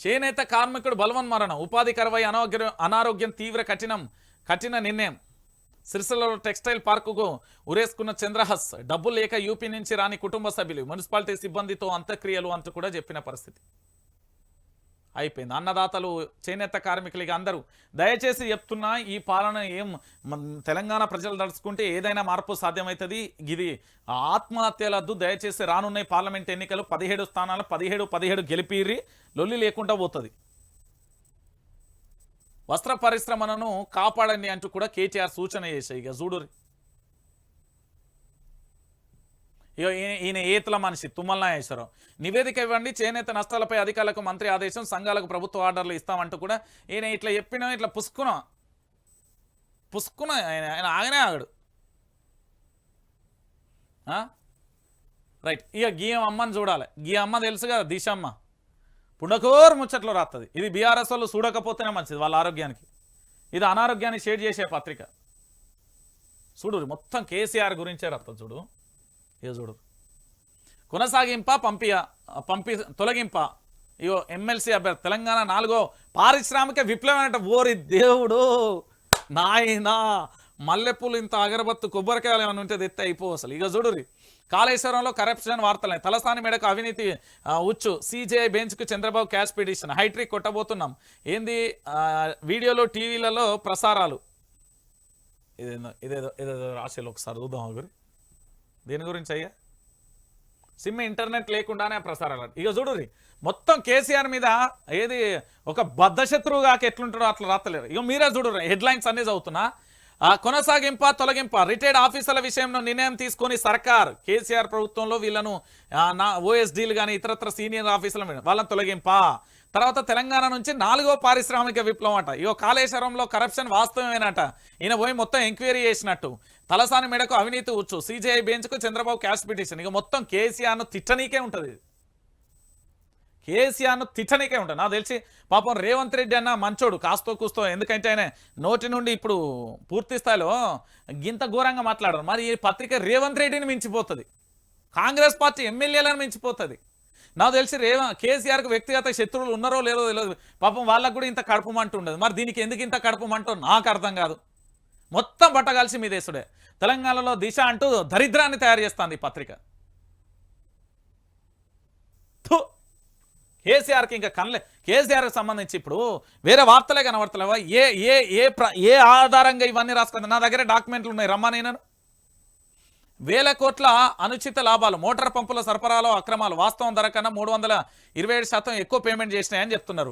చేనేత కార్మికుడు బలవన్ మరణం ఉపాధి కరవై అనారోగ్యం అనారోగ్యం తీవ్ర కఠినం కఠిన నిర్ణయం. సిరిసిల్లలో టెక్స్టైల్ పార్కుకు ఉరేసుకున్న చంద్రహస్ డబ్బులు లేక యూపీ నుంచి రాని కుటుంబ సభ్యులు మున్సిపాలిటీ సిబ్బందితో అంత్యక్రియలు అంటూ కూడా చెప్పిన పరిస్థితి. అయిపోయింది. అన్నదాతలు చేనేత కార్మికులకి అందరూ దయచేసి చెప్తున్నా ఈ పాలన ఏం తెలంగాణ ప్రజలు తలుచుకుంటే ఏదైనా మార్పు సాధ్యమవుతుంది ఇది ఆత్మహత్యలద్దు దయచేసి రానున్నాయి పార్లమెంట్ ఎన్నికలు. పదిహేడు స్థానాలు పదిహేడు పదిహేడు గెలిపిర్రి. లొల్లి లేకుండా పోతుంది. వస్త్ర పరిశ్రమలను కాపాడండి అంటూ కూడా కేటీఆర్ సూచన చేశాయి ఇక చూడురి ఇక ఈయన- ఈయన ఏతుల మనిషి తుమ్మల నాగేశ్వరరావు. నివేదిక ఇవ్వండి చేనేత నష్టాలపై అధికారులకు మంత్రి ఆదేశం సంఘాలకు ప్రభుత్వ ఆర్డర్లు ఇస్తామంటూ కూడా ఈయన ఇట్లా చెప్పినా ఇట్లా పుసుకున పుసుకున ఆయన ఆయన ఆగనే ఆగడు. రైట్ ఇక గీయం అమ్మని చూడాలి. గీ అమ్మ తెలుసు కదా దిశమ్మ. పుండకోరు ముచ్చట్లో రాస్తుంది ఇది బీఆర్ఎస్ వాళ్ళు చూడకపోతేనే మంచిది వాళ్ళ ఆరోగ్యానికి. ఇది అనారోగ్యాన్ని షేర్ చేసే పత్రిక. చూడు మొత్తం కేసీఆర్ గురించే రాస్తుంది చూడు. ఇక చూడు. కొనసాగింప పంపియ పంపి తొలగింప. ఇగో ఎమ్మెల్సీ అభ్యర్థి తెలంగాణ నాలుగో పారిశ్రామిక విప్లవం అంటే ఓరి దేవుడు. నాయనా మల్లెపూలు ఇంత అగరబత్తు కొబ్బరికాయలు ఏమైనా ఉంటే తెత్తే అయిపో అసలు. ఇక చూడురి కాళేశ్వరంలో కరప్షన్ వార్తలే. తలసాని మేడకు అవినీతి ఉచ్చు. సిజేఐ బెంచ్కు చంద్రబాబు క్యాష్ పిటిషన్. హైట్రిక్ కొట్టబోతున్నాం. ఏంది? వీడియోలో టీవీలలో ప్రసారాలు. ఇదేదో ఇదేదో ఇదేదో రాసేలో ఒకసారి చూద్దాం గురి దీని గురించి అయ్యా? సిమ్ ఇంటర్నెట్ లేకుండానే ప్రసారాలు ఇక చూడురి మొత్తం కేసీఆర్ మీద ఏది ఒక బద్ధశత్రువుగా ఎట్లుంటాడో అట్లా రాతలేరు ఇక మీరే చూడురు హెడ్లైన్స్ అనేది చదువుతున్నా. కొనసాగింప తొలగింప రిటైర్డ్ ఆఫీసర్ల విషయంలో నిర్ణయం తీసుకొని సర్కార్ కేసీఆర్ ప్రభుత్వంలో వీళ్ళను నా ఓఎస్డీలు కానీ ఇతరత్ర సీనియర్ ఆఫీసర్ల వాళ్ళని తొలగింప. తర్వాత తెలంగాణ నుంచి నాలుగో పారిశ్రామిక విప్లవం అట. ఇగో కాళేశ్వరంలో కరప్షన్ వాస్తవమేనట. ఈయన పోయి మొత్తం ఎంక్వైరీ చేసినట్టు. తలసాని మేడకు అవినీతి ఉచ్చు. సిజేఐ బెంచ్కు చంద్రబాబు క్యాష్ పిటిషన్. ఇక మొత్తం కేసీఆర్ను తిట్టనీకే ఉంటుంది. కేసీఆర్ను తిట్టనికే ఉంటుంది నాకు తెలిసి పాపం రేవంత్ రెడ్డి అన్న మంచోడు కాస్తో కూస్తో. ఎందుకంటే ఆయన నోటి నుండి ఇప్పుడు పూర్తి స్థాయిలో గింత ఘోరంగా మాట్లాడరు. మరి ఈ పత్రిక రేవంత్ రెడ్డిని మించిపోతుంది. కాంగ్రెస్ పార్టీ ఎమ్మెల్యేలను మించిపోతుంది. నాకు తెలిసి రేవ కేసీఆర్కి వ్యక్తిగత శత్రువులు ఉన్నారో లేదో తెలియదు. పాపం వాళ్ళకు కూడా ఇంత కడుపుమంటూ ఉండదు. మరి దీనికి ఎందుకు ఇంత కడపమంటో నాకు అర్థం కాదు. మొత్తం బట్టగాల్సి మీ దేశుడే. తెలంగాణలో దిశ అంటూ దరిద్రాన్ని తయారు చేస్తుంది ఈ పత్రిక. కేసీఆర్కి ఇంకా కనలే. కేసీఆర్కి సంబంధించి ఇప్పుడు వేరే వార్తలే కనబడతలేవా ఏ ఏ ఏ ప్ర ఏ ఆధారంగా ఇవన్నీ రాసుకుంది? నా దగ్గర డాక్యుమెంట్లు ఉన్నాయి. రమ్మని నేను. వేల కోట్ల అనుచిత లాభాలు మోటార్ పంపుల సరఫరాలో అక్రమాలు వాస్తవం ధర కన్నా మూడు వందల ఇరవై శాతం ఎక్కువ పేమెంట్ చేసినాయని చెప్తున్నారు.